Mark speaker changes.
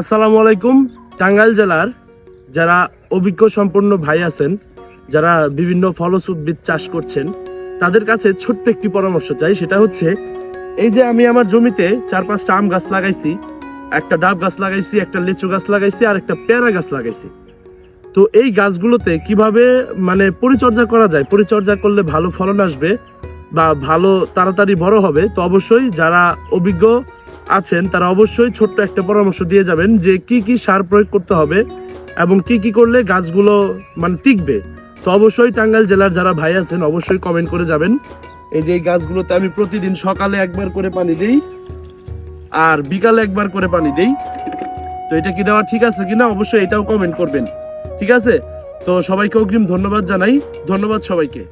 Speaker 1: আসসালামু আলাইকুম, টাঙ্গাইল জেলার যারা অভিজ্ঞ সম্পন্ন ভাই আছেন, যারা বিভিন্ন ফলস উদ্ভিদ চাষ করছেন, তাদের কাছে ছোট্ট একটি পরামর্শ চাই, সেটা হচ্ছে, এই যে আমি আমার জমিতে চার পাঁচটা আম গাছ লাগাইছি, একটা ডাব গাছ লাগাইছি, একটা লেচু গাছ লাগাইছি, আর একটা পেয়ারা গাছ লাগাইছি। তো এই গাছগুলোতে কীভাবে মানে পরিচর্যা করা যায়? পরিচর্যা করলে ভালো ফলন আসবে বা ভালো তাড়াতাড়ি বড় হবে? তো অবশ্যই যারা অভিজ্ঞ আছেন, তারা অবশ্যই ছোট্ট একটা পরামর্শ দিয়ে যাবেন যে কি কি সার প্রয়োগ করতে হবে এবং কি কি করলে গাছগুলো মানে টিকবে। তো অবশ্যই টাঙ্গাইল জেলার যারা ভাই আছেন, অবশ্যই কমেন্ট করে যাবেন। এই যে গাছগুলোতে আমি প্রতিদিন সকালে একবার করে পানি দিই আর বিকালে একবার করে পানি দিই। তো এটা কি দেওয়া ঠিক আছে কিনা? অবশ্যই এটাও কমেন্ট করবেন। ঠিক আছে? তো সবাইকে অগ্রিম ধন্যবাদ জানাই। ধন্যবাদ সবাইকে।